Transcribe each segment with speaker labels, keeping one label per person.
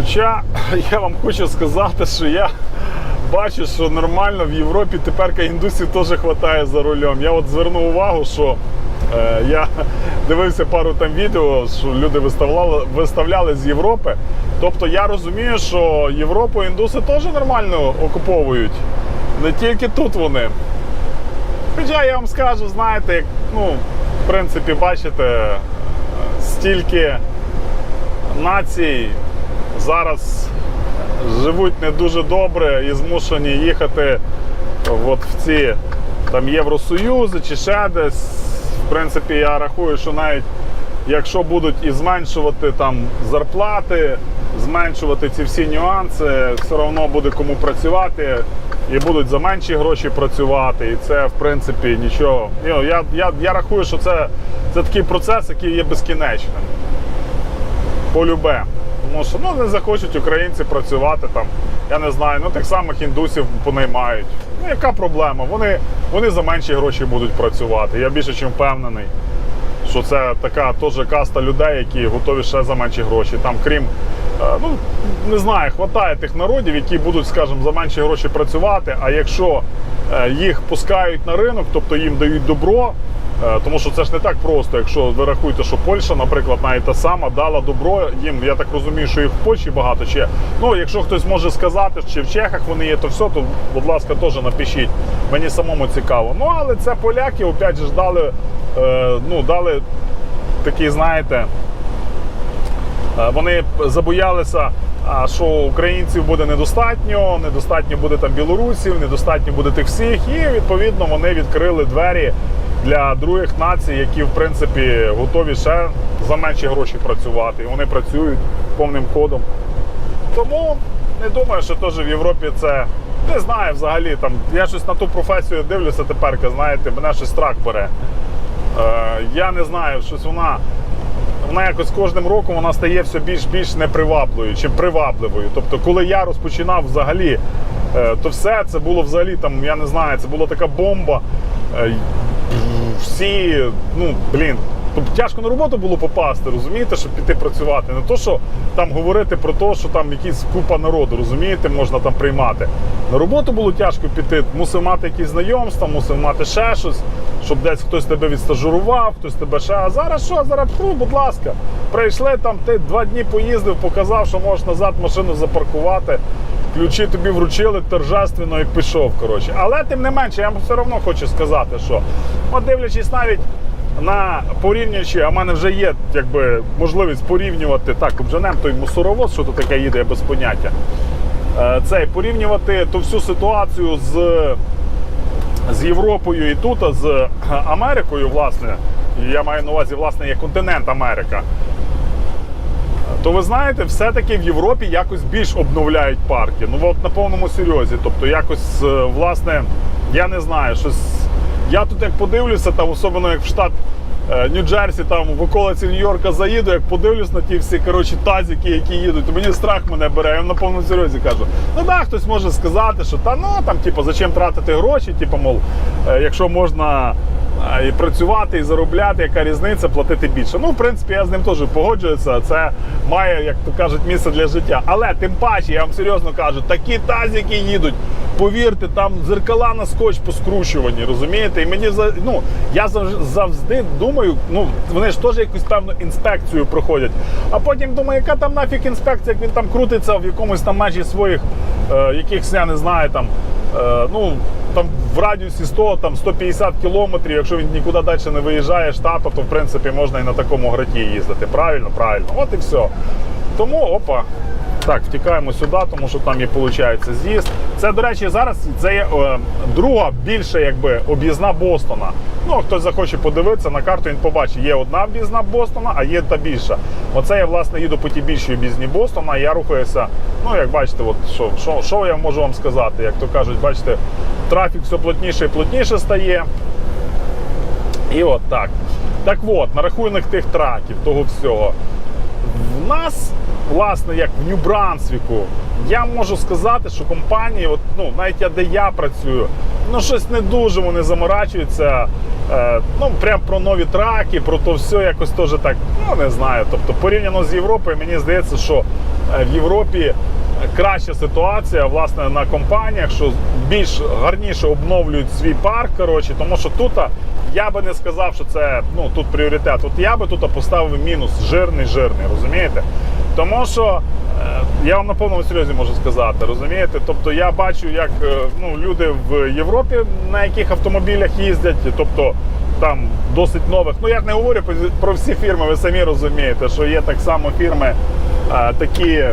Speaker 1: Хоча я вам хочу сказати, що я бачу, що нормально в Європі тепер індусів теж вистачає за рулем. Я от звернув увагу, що е, я дивився пару там відео, що люди виставляли, виставляли з Європи. Тобто я розумію, що Європу індуси теж нормально окуповують. Не тільки тут вони. Хоча я вам скажу, знаєте, як, ну, в принципі, бачите, е, стільки націй зараз живуть не дуже добре і змушені їхати от в ці там Євросоюзи чи ще десь. В принципі, я рахую, що навіть якщо будуть і зменшувати там зарплати, зменшувати ці всі нюанси, все одно буде кому працювати і будуть за менші гроші працювати. І це, в принципі, нічого. Ну, Я, я, я рахую, що це, це такий процес, який є безкінечним. Полюбе. Тому що ну, не захочуть українці працювати там. Я не знаю, ну тих самих індусів понаймають. Ну яка проблема? Вони, вони за менші гроші будуть працювати. Я більше чим впевнений, що це така теж каста людей, які готові ще за менші гроші. Там, крім, е, ну не знаю, хватає тих народів, які будуть, скажімо, за менші гроші працювати. А якщо е, їх пускають на ринок, тобто їм дають добро. Е, Тому що це ж не так просто. Якщо ви рахуєте, що Польща, наприклад, навіть та сама дала добро їм. Я так розумію, що їх в Польщі багато ще. Ну, якщо хтось може сказати, чи в Чехах вони є, то все, то будь ласка, теж напишіть. Мені самому цікаво. Ну але це поляки, опять же дали, е, ну дали такий, знаєте. Е, Вони забоялися, а, що українців буде недостатньо, недостатньо буде там білорусів, недостатньо буде тих всіх. І відповідно вони відкрили двері для других націй, які в принципі готові ще за менші гроші працювати. І вони працюють повним ходом. Тому не думаю, що теж в Європі це. Не знаю взагалі. Там, я щось на ту професію дивлюся тепер, знаєте, мене щось страх бере. Е, я не знаю, щось вона вона якось кожним роком вона стає все більш більш непривабливою чи привабливою. Тобто, коли я розпочинав взагалі, е, то все це було взагалі там, я не знаю, це була така бомба. Всі, ну блін. Тяжко на роботу було попасти, розумієте, щоб піти працювати. Не то, що там говорити про те, що там якісь купа народу, розумієте, можна там приймати. На роботу було тяжко піти, мусив мати якісь знайомства, мусив мати ще щось, щоб десь хтось тебе відстажурував, хтось тебе ще. А зараз що? Зараз, ну, будь ласка, прийшли там, ти два дні поїздив, показав, що можеш назад машину запаркувати. Ключі тобі вручили торжественно, як пішов. коротше. Але тим не менше, я вам все одно хочу сказати, що от дивлячись навіть на порівнюючи, а в мене вже є якби, можливість порівнювати так, обженем той мусоровоз, що тут таке їде, я без поняття. Е, Цей порівнювати ту всю ситуацію з, з Європою і тут, з Америкою, власне. Я маю на увазі, власне, є континент Америка. То ви знаєте, все-таки в Європі якось більш обновляють парки. Ну от на повному серйозі. Тобто, якось, е, власне, я не знаю, щось. Я тут як подивлюся, там, особливо як в штат е, Нью-Джерсі, там в околиці Нью-Йорка заїду, як подивлюсь на ті всі коротше, тазики, які їдуть, то мені страх мене бере. Я на повному серйозі кажу. Ну так, хтось може сказати, що та ну там, типу, зачем тратити гроші, типу, мов, е, якщо можна. І працювати, і заробляти, яка різниця, платити більше. Ну, в принципі, я з ним теж погоджуюся. Це має, як то кажуть, місце для життя. Але тим паче, я вам серйозно кажу, такі тазики їдуть. Повірте, там зеркала на скотч поскручувані, розумієте? І мені ну, я завж- завжди думаю, ну вони ж теж якусь певну інспекцію проходять. А потім думаю, яка там нафіг інспекція, як він там крутиться в якомусь там межі своїх, е, якихось, я не знаю, там. Е, ну, там в радіусі 100, там 150 кілометрів, якщо він нікуди далі не виїжджає штату, то в принципі можна і на такому граті їздити. Правильно, правильно. От і все. Тому опа. Так, втікаємо сюди, тому що там і виходить з'їзд. Це, до речі, зараз це є е, друга більша якби, об'їзна Бостона. Ну, хтось захоче подивитися на карту, він побачить, є одна об'їзна Бостона, а є та більша. Оце я власне їду по тій більшій об'їзні Бостона, я рухаюся. Ну, як бачите, от, що, що, що я можу вам сказати? Як то кажуть, бачите, трафік все плотніше і плотніше стає. І от так. Так от, на рахунок тих траків, того всього. В нас, власне, як в Нью-Брансвіку, я можу сказати, що компанії, от, ну, навіть я де я працюю, ну щось не дуже вони заморачуються. Е, ну, прям про нові траки, про то все якось теж так, ну не знаю. Тобто, порівняно з Європою, мені здається, що е, в Європі краща ситуація власне на компаніях, що більш гарніше обновлюють свій парк. Коротше, тому що тут я би не сказав, що це ну тут пріоритет. От я би тут поставив мінус жирний, жирний, розумієте? Тому що е, я вам на повному серйозі можу сказати, розумієте? Тобто я бачу, як е, ну, люди в Європі на яких автомобілях їздять, тобто там досить нових. Ну я не говорю про- всі фірми, ви самі розумієте, що є так само фірми е, такі,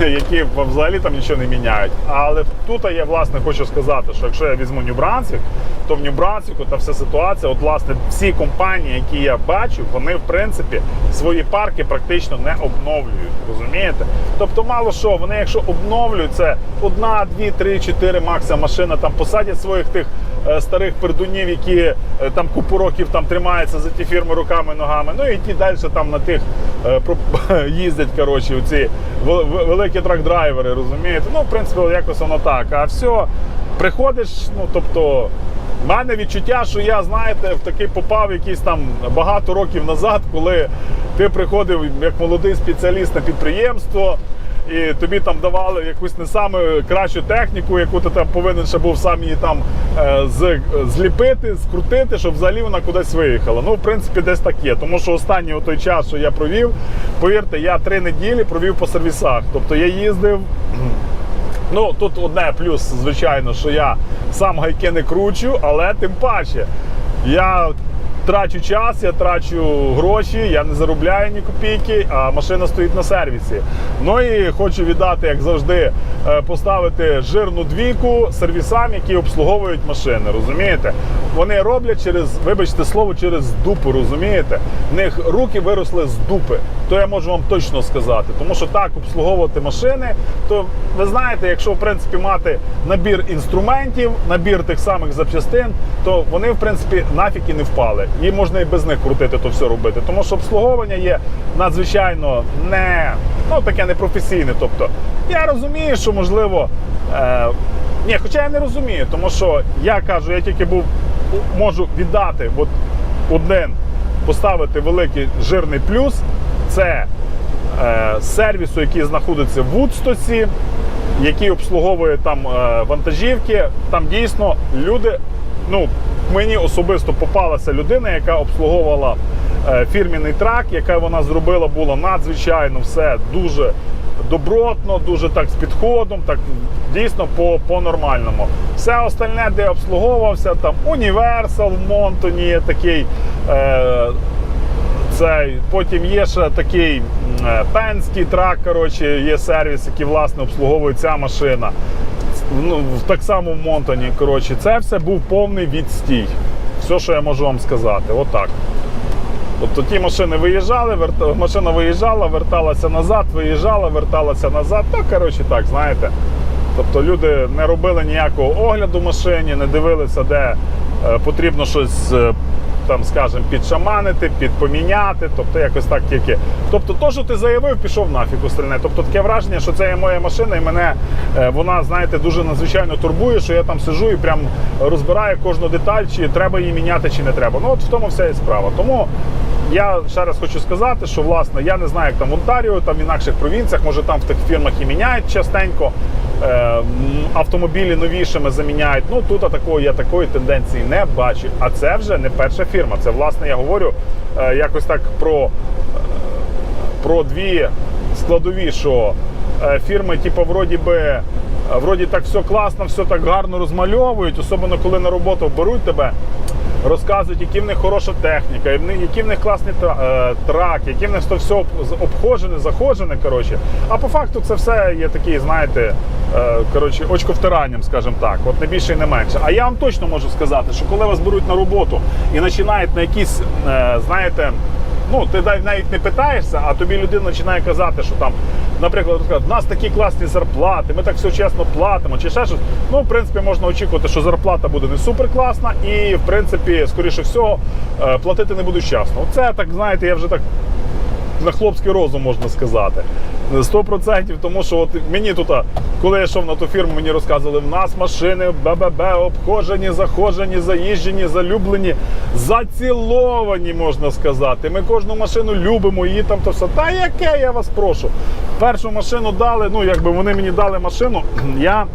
Speaker 1: які взагалі там нічого не міняють. Але тут я власне хочу сказати, що якщо я візьму Brunswick, то в Brunswick та вся ситуація, от власне всі компанії, які я бачу, вони в принципі свої парки практично не обновлюють. Розумієте? Тобто, мало що, вони якщо обновлюють, це одна, дві, три, чотири максимум машина, там посадять своїх тих старих пердунів, які е, там купу років там тримаються за ті фірми руками, ногами. Ну і ті далі там на тих е, їздять, коротше, ці великі трак-драйвери, розумієте? Ну, в принципі, якось воно так. А все, приходиш, ну тобто. У мене відчуття, що я, знаєте, в такий попав якийсь там багато років назад, коли ти приходив як молодий спеціаліст на підприємство, і тобі там давали якусь не саме кращу техніку, яку ти там повинен ще був сам її там е, з, зліпити, скрутити, щоб взагалі вона кудись виїхала. Ну, в принципі, десь так є. Тому що останній той час, що я провів, повірте, я три неділі провів по сервісах. Тобто я їздив. Ну, тут одне плюс, звичайно, що я сам гайки не кручу, але тим паче я трачу час, я трачу гроші, я не заробляю ні копійки, а машина стоїть на сервісі. Ну і хочу віддати, як завжди, е, поставити жирну двійку сервісам, які обслуговують машини. Розумієте? Вони роблять через, вибачте слово, через дупу, розумієте? В них руки виросли з дупи. То я можу вам точно сказати. Тому що так обслуговувати машини, то ви знаєте, якщо в принципі мати набір інструментів, набір тих самих запчастин, то вони в принципі нафіг і не впали. І можна і без них крутити то все робити. Тому що обслуговування є надзвичайно не ну таке непрофесійне. Тобто я розумію, що можливо. Е, ні, хоча я не розумію, тому що я кажу, я тільки був можу віддати от один поставити великий жирний плюс. Це е, сервісу, який знаходиться в Вудстосі, який обслуговує там е, вантажівки. Там дійсно люди. Ну, мені особисто попалася людина, яка обслуговувала е, фірміний трак, яка вона зробила було надзвичайно все дуже добротно, дуже так з підходом, так дійсно по, по-нормальному. Все остальне, де обслуговувався, там Універсал в Монтоні є такий. Е, цей. Потім є ще такий е, пенський трак, коротше, є сервіс, який власне обслуговує ця машина. Ну, так само в Монтоні. Коротше, це все був повний відстій. Все, що я можу вам сказати. Отак. Тобто ті машини виїжджали, верта... машина виїжджала, верталася назад, виїжджала, верталася назад. Ну, коротше, так, знаєте. Тобто люди не робили ніякого огляду машині, не дивилися, де е, потрібно щось. Там, скажімо, підшаманити, підпоміняти, тобто якось так тільки. Тобто, то, що ти заявив, пішов нафіг остальне. Тобто таке враження, що це є моя машина, і мене е, вона, знаєте, дуже надзвичайно турбує, що я там сижу і прям розбираю кожну деталь, чи треба її міняти, чи не треба. Ну от в тому вся і справа. Тому я ще раз хочу сказати, що власне я не знаю, як там в Онтаріо, там в інакших провінціях, може там в тих фірмах і міняють частенько. Е, автомобілі новішими заміняють. Ну тут такої я такої тенденції не бачу. А це вже не перша фірма. Це власне я говорю е, якось так про, е, про дві складові, що фірми, типу, вроді би. Вроді так все класно, все так гарно розмальовують, особливо коли на роботу беруть тебе, розказують, які в них хороша техніка, які в них класні тра- е, траки, які в них то все обходжене, заходжене. Коротше. А по факту це все є такий, знаєте, е, коротше, очковтиранням, скажімо так, от не більше і не менше. А я вам точно можу сказати, що коли вас беруть на роботу і починають на якісь, е, знаєте, ну ти навіть не питаєшся, а тобі людина починає казати, що там, наприклад, у нас такі класні зарплати, ми так все чесно платимо, чи ще щось. Ну, в принципі, можна очікувати, що зарплата буде не супер класна, і в принципі, скоріше всього, е, платити не будуть вчасно. Це так, знаєте, я вже так на хлопський розум можна сказати. 100%, тому що от мені тут, коли я йшов на ту фірму, мені розказували, в нас машини БББ обхожені, захожені, заїжджені, залюблені, заціловані, можна сказати. Ми кожну машину любимо, її там то все. Та яке я вас прошу? Першу машину дали, ну якби вони мені дали машину, я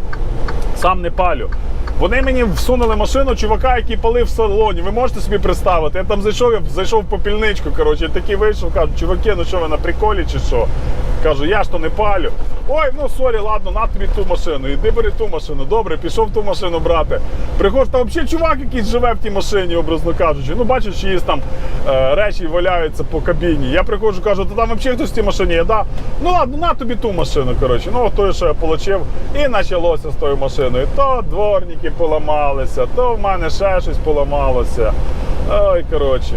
Speaker 1: сам не палю. Вони мені всунули машину чувака, який палив в салоні. Ви можете собі представити? Я там зайшов, я зайшов в попільничку. Коротше, такий вийшов, кажу, чуваки, ну що ви на приколі чи що? Кажу, я ж то не палю. Ой, ну сорі, ладно, на тобі ту машину. Іди бери ту машину. Добре, пішов ту машину брати. Приходиш, там взагалі чувак якийсь живе в тій машині, образно кажучи. Ну, бачиш, чиїсь там е, речі валяються по кабіні. Я приходжу, кажу, то там взагалі хтось в тій машині є, да? Ну ладно, на тобі ту машину. Коротше. Ну, той, що я отримав. І почалося з тою машиною. То дворники поламалися, то в мене ще щось поламалося. Ой, коротше.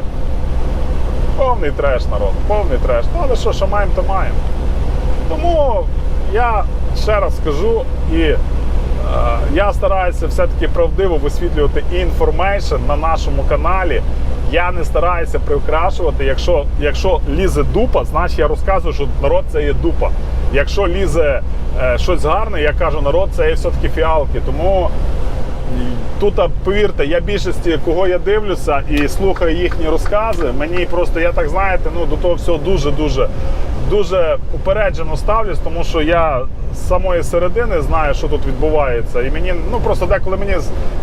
Speaker 1: Повний треш, народ, повний треш. Ну, але що, що маємо, то маємо. Тому я ще раз скажу і е, я стараюся все-таки правдиво висвітлювати інформейшн на нашому каналі. Я не стараюся приукрашувати. Якщо, якщо лізе дупа, значить я розказую, що народ це є дупа. Якщо лізе е, щось гарне, я кажу, народ це є все-таки фіалки. Тому Тут, повірте, я більшості, кого я дивлюся і слухаю їхні розкази, мені просто, я так знаєте, ну до того всього дуже-дуже дуже упереджено ставлюсь, тому що я з самої середини знаю, що тут відбувається. І мені ну просто деколи мені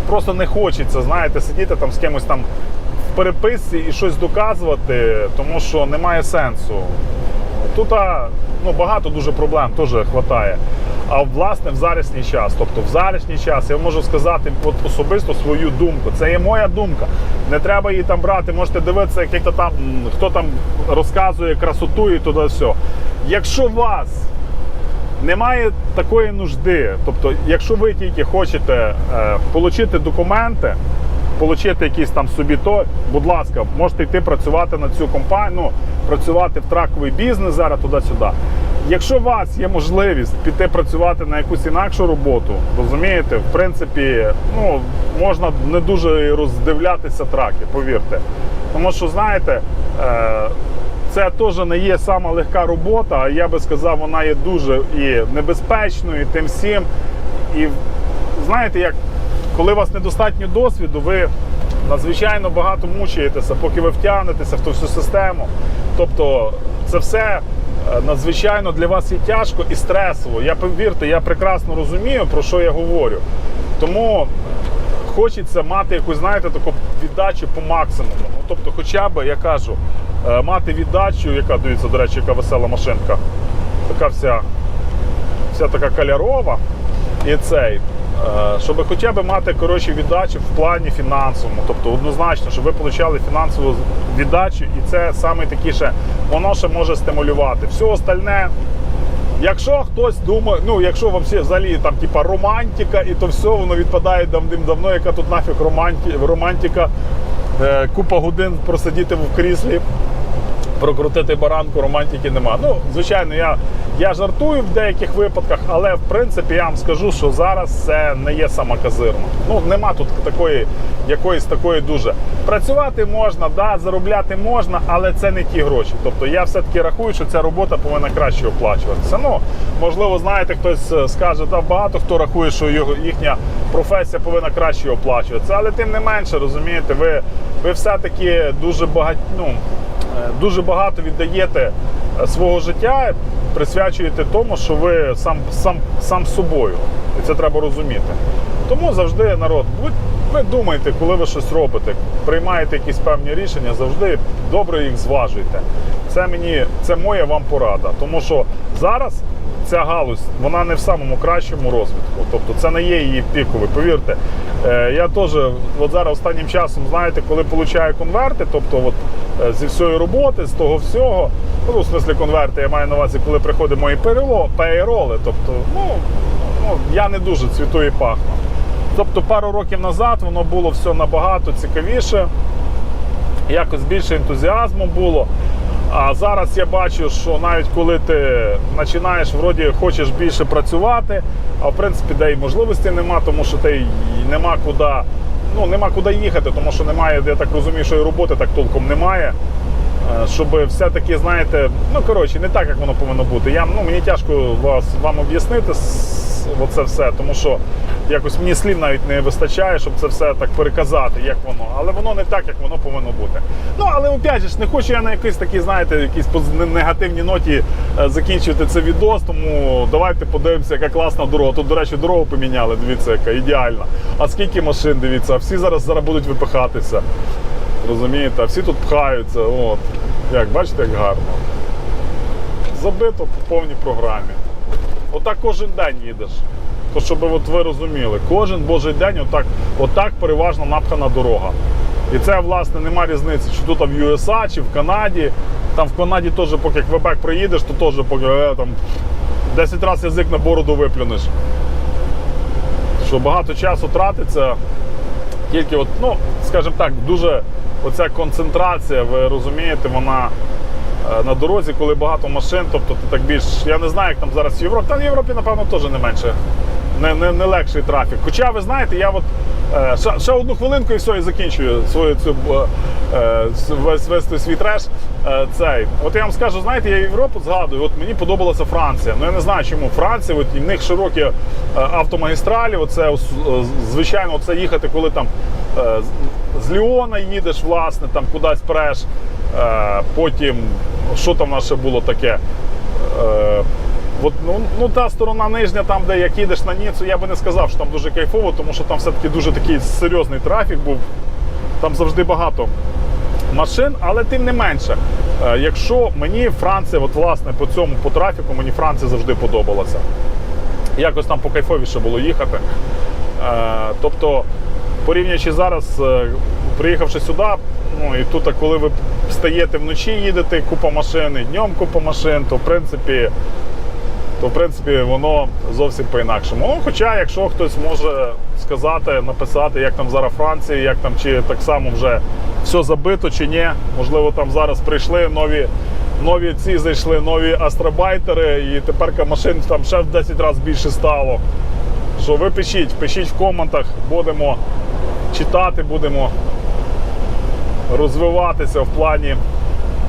Speaker 1: просто не хочеться, знаєте, сидіти там з кимось там в переписці і щось доказувати, тому що немає сенсу. Тут ну, багато дуже проблем теж вистачає. А власне в зарісній час, тобто в зарісній час, я можу сказати от особисто свою думку. Це є моя думка. Не треба її там брати. Можете дивитися, як хто там, хто там розказує красоту і туди все. Якщо вас немає такої нужди, тобто, якщо ви тільки хочете е, отримати документи, отримати якісь там собі то, будь ласка, можете йти працювати на цю компанію, ну, працювати в траковий бізнес зараз туди-сюди. Якщо у вас є можливість піти працювати на якусь інакшу роботу, розумієте, в принципі, ну, можна не дуже роздивлятися траки, повірте. Тому що, знаєте, е, це теж не є сама легка робота, а я би сказав, вона є дуже і небезпечною, і тим всім. І знаєте, як коли у вас недостатньо досвіду, ви надзвичайно багато мучаєтеся, поки ви втягнетеся в ту всю систему. Тобто це все е, надзвичайно для вас і тяжко і стресово. Я повірте, я прекрасно розумію, про що я говорю. Тому хочеться мати якусь, знаєте, таку віддачу по максимуму. Ну, тобто, хоча б, я кажу, е, мати віддачу, яка дивіться, до речі, яка весела машинка. Така вся, вся така кольорова. І цей. Е, Щоб хоча б мати коротше, віддачу в плані фінансовому, тобто однозначно, щоб ви отримали фінансову віддачу, і це саме такі воно ще може стимулювати. Все остальне, Якщо хтось думає, ну якщо взагалі взагалі там типа романтика, і то все воно відпадає давним-давно, яка тут нафіг романті, романтика, е, купа годин просидіти в кріслі, прокрутити баранку, романтики нема. Ну, звичайно, я, я жартую в деяких випадках, але в принципі я вам скажу, що зараз це не є сама казирма. Ну, нема тут такої якоїсь такої дуже. Працювати можна, да, заробляти можна, але це не ті гроші. Тобто я все-таки рахую, що ця робота повинна краще оплачуватися. Ну, можливо, знаєте, хтось е, скаже, да, багато хто рахує, що його, їхня професія повинна краще оплачуватися. Але тим не менше, розумієте, ви, ви все-таки дуже багать, ну, дуже багато віддаєте е, свого життя, присвячуєте тому, що ви сам, сам, сам собою. І це треба розуміти. Тому завжди народ, будь, ви думайте, коли ви щось робите, приймаєте якісь певні рішення, завжди добре їх зважуйте. Це мені, це моя вам порада. Тому що зараз ця галузь вона не в самому кращому розвитку. Тобто це не є її піковий. Повірте, е, я теж от зараз останнім часом, знаєте, коли получаю конверти, тобто от, е, зі всієї роботи, з того всього, ну, в смислі конверти, я маю на увазі, коли приходять мої пейроли, тобто, ну, ну, я не дуже цвіту і пахну. Тобто пару років назад воно було все набагато цікавіше, якось більше ентузіазму було. А зараз я бачу, що навіть коли ти починаєш, вроді хочеш більше працювати, а в принципі де й можливості нема, тому що ти нема куди, ну нема куди їхати, тому що немає, я так розумію, що і роботи так толком немає. Е, Щоб все-таки, знаєте, ну коротше, не так, як воно повинно бути. Я, ну, мені тяжко вас, вам об'яснити оце все, тому що якось мені слів навіть не вистачає, щоб це все так переказати, як воно. Але воно не так, як воно повинно бути. Ну, але опять же не хочу я на якийсь такий, знаєте, якійсь негативній ноті е, закінчувати це відос, тому давайте подивимося, яка класна дорога. Тут, до речі, дорогу поміняли, дивіться, яка ідеальна. А скільки машин, дивіться, всі зараз, зараз будуть випихатися. Розумієте, а всі тут пхаються. От. Як, бачите, як гарно. Забито по повній програмі. Отак кожен день їдеш. То щоб от ви розуміли, кожен божий день отак, отак переважно напхана дорога. І це, власне, нема різниці, чи тут в USA, чи в Канаді. Там в Канаді теж, поки як Квебек приїдеш, то теж поки е, там 10 разів язик на бороду виплюнеш. Що багато часу тратиться тільки, от, ну, скажімо так, дуже оця концентрація, ви розумієте, вона е, на дорозі, коли багато машин, тобто ти так більш. Я не знаю, як там зараз в Європі. Та в Європі, напевно, теж не менше. Не, не, не легший трафік. Хоча ви знаєте, я от е, ще, ще одну хвилинку і все, і закінчую свою цю е, весь, весь той свій треш. Цей. От я вам скажу, знаєте, я Європу згадую, от мені подобалася Франція. Ну я не знаю чому. Франція, от і в них широкі автомагістралі. Оце, звичайно, це їхати, коли там з- Ліона їдеш, власне, там кудись преш. Е, потім, що там ще було таке? Е, От, ну, ну та сторона нижня, там, де як їдеш на Ніцу, я би не сказав, що там дуже кайфово, тому що там все-таки дуже такий серйозний трафік був. Там завжди багато машин, але тим не менше, е, якщо мені Франція, от власне по цьому по трафіку, мені Франція завжди подобалася. Якось там покайфовіше було їхати. Е, тобто, порівнюючи зараз, е, приїхавши сюди, ну і тут, коли ви встаєте вночі, їдете, купа машин, і днем купа машин, то в принципі то в принципі воно зовсім по-інакшому. Ну, хоча, якщо хтось може сказати, написати, як там зараз Франція, як там чи так само вже все забито чи ні. Можливо, там зараз прийшли нові. Нові ці зайшли, нові астробайтери, і тепер машин там ще в 10 разів більше стало. Що ви пишіть, пишіть в коментах, будемо читати, будемо розвиватися в плані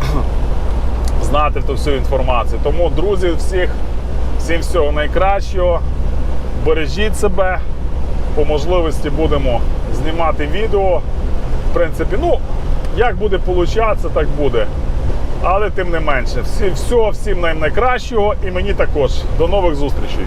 Speaker 1: знати ту всю інформацію. Тому, друзі, всіх, всім всього найкращого. Бережіть себе. По можливості будемо знімати відео. В принципі, ну, як буде получатися, так буде. Але тим не менше, всі, всього, всім найкращого і мені також. До нових зустрічей.